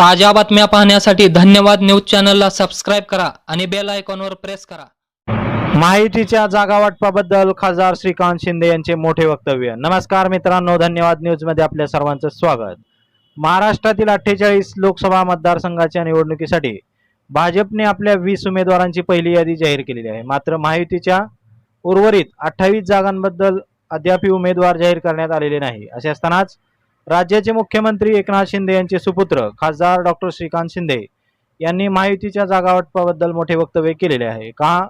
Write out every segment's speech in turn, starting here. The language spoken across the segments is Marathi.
ताज्या बातम्या पाहण्यासाठी धन्यवाद न्यूज चॅनलला सबस्क्राईब करा आणि बेल आयकॉनवर प्रेस करा. माहितीच्या जागा वाटपाबद्दल खासदार श्रीकांत शिंदे यांचे मोठे वक्तव्य. नमस्कार मित्रांनो धन्यवाद न्यूजमध्ये आपल्या सर्वांचं स्वागत. महाराष्ट्रातील अठ्ठेचाळीस लोकसभा मतदारसंघाच्या निवडणुकीसाठी भाजपने आपल्या वीस उमेदवारांची पहिली यादी जाहीर केलेली आहे. मात्र महायुतीच्या उर्वरित अठ्ठावीस जागांबद्दल अद्याप उमेदवार जाहीर करण्यात आलेले नाही. असे असतानाच राज्याचे मुख्यमंत्री एकनाथ शिंदे यांचे सुपुत्र खासदार डॉक्टर श्रीकांत शिंदे यांनी महायुतीच्या जागावाटपाबद्दल मोठे वक्तव्य केलेले आहे. का?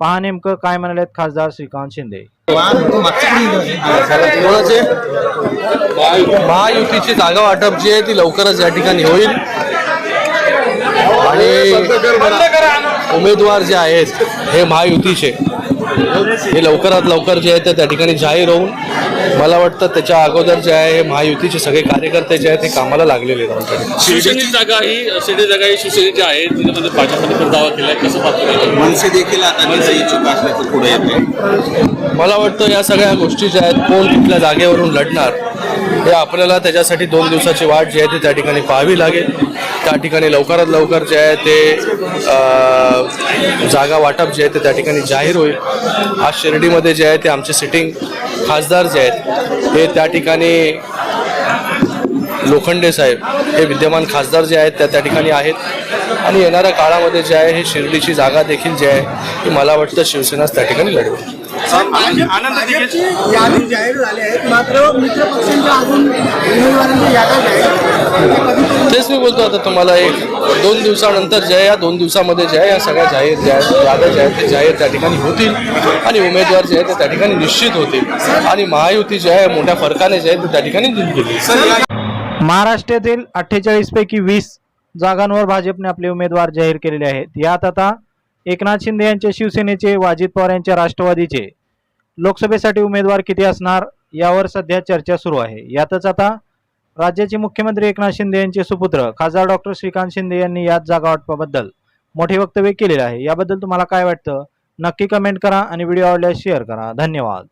पहा नेमकं काय म्हणालेत खासदार श्रीकांत शिंदे. महायुतीची जागा वाटप जी आहे ती लवकरच या ठिकाणी होईल. आणि उमेदवार जे आहेत हे महायुतीचे. हे लवकरात लवकर जे आहे ते त्या ठिकाणी जाहीर होऊन मला वाटतं त्याच्या अगोदर जे आहे हे महायुतीचे सगळे कार्यकर्ते जे आहेत ते कामाला लागलेले आहेत शिवसेनेची जागा ही शिवसेनेची जागा ही शिवसेनेची आहे त्याच्यामध्ये भाजपने पण दावा केलाय कसं पाहतो मनसे देखील आता इच्छुक असल्याचं पुढे येते मला वाटतं या सगळ्या गोष्टी ज्या आहेत कोण कुठल्या जागेवरून लढणार हे आपल्याला त्याच्यासाठी दोन दिवसाची वाट जी आहे ती त्या ठिकाणी पाहावी लागेल. त्या ठिकाणी लवकरात लवकर जे आहे ते जागा वाटप जे आहे ते त्या ठिकाणी जाहीर होईल. आज शिर्डीमध्ये जे आहे ते आमचे सिटिंग खासदार जे आहेत हे त्या ठिकाणी लोखंडे साहेब हे विद्यमान खासदार जे आहेत त्या त्या ठिकाणी आहेत. आणि येणाऱ्या काळामध्ये जे आहे हे शिर्डीची जागा देखील जी आहे ती मला वाटतं शिवसेनाच त्या ठिकाणी लढवेल. भाजपची यादी जाहीर झाली आहेत मात्र मित्र पक्षांच्या अजून याद्या जाहीर तेच मी बोलतो आता तुम्हाला एक दोन दिवसानंतर जे आहे या दोन दिवसामध्ये जे आहे या सगळ्या जाहीर ज्या आहेत याद्या ज्या आहेत ते जाहीर त्या ठिकाणी होतील आणि उमेदवार जे आहे ते त्या ठिकाणी निश्चित होतील. आणि महायुती जे आहे मोठ्या फरकाने जे आहे ते त्या ठिकाणी जिंकली महाराष्ट्रातील अठ्ठेचाळीस पैकी वीस जागांवर भाजपने आपले उमेदवार जाहीर केलेले आहेत. यात आता एकनाथ शिंदे यांचे शिवसेनेचे व अजित पवार यांच्या राष्ट्रवादीचे. लोकसभेसाठी उमेदवार किती असणार? यावर सध्या चर्चा सुरू आहे. यातच आता राज्याचे मुख्यमंत्री एकनाथ शिंदे यांचे सुपुत्र खासदार डॉक्टर श्रीकांत शिंदे यांनी यात जागा वाटपाबद्दल मोठे वक्तव्य केलेले आहे. याबद्दल तुम्हाला काय वाटतं? नक्की कमेंट करा आणि व्हिडिओ आवडल्यास शेअर करा. धन्यवाद.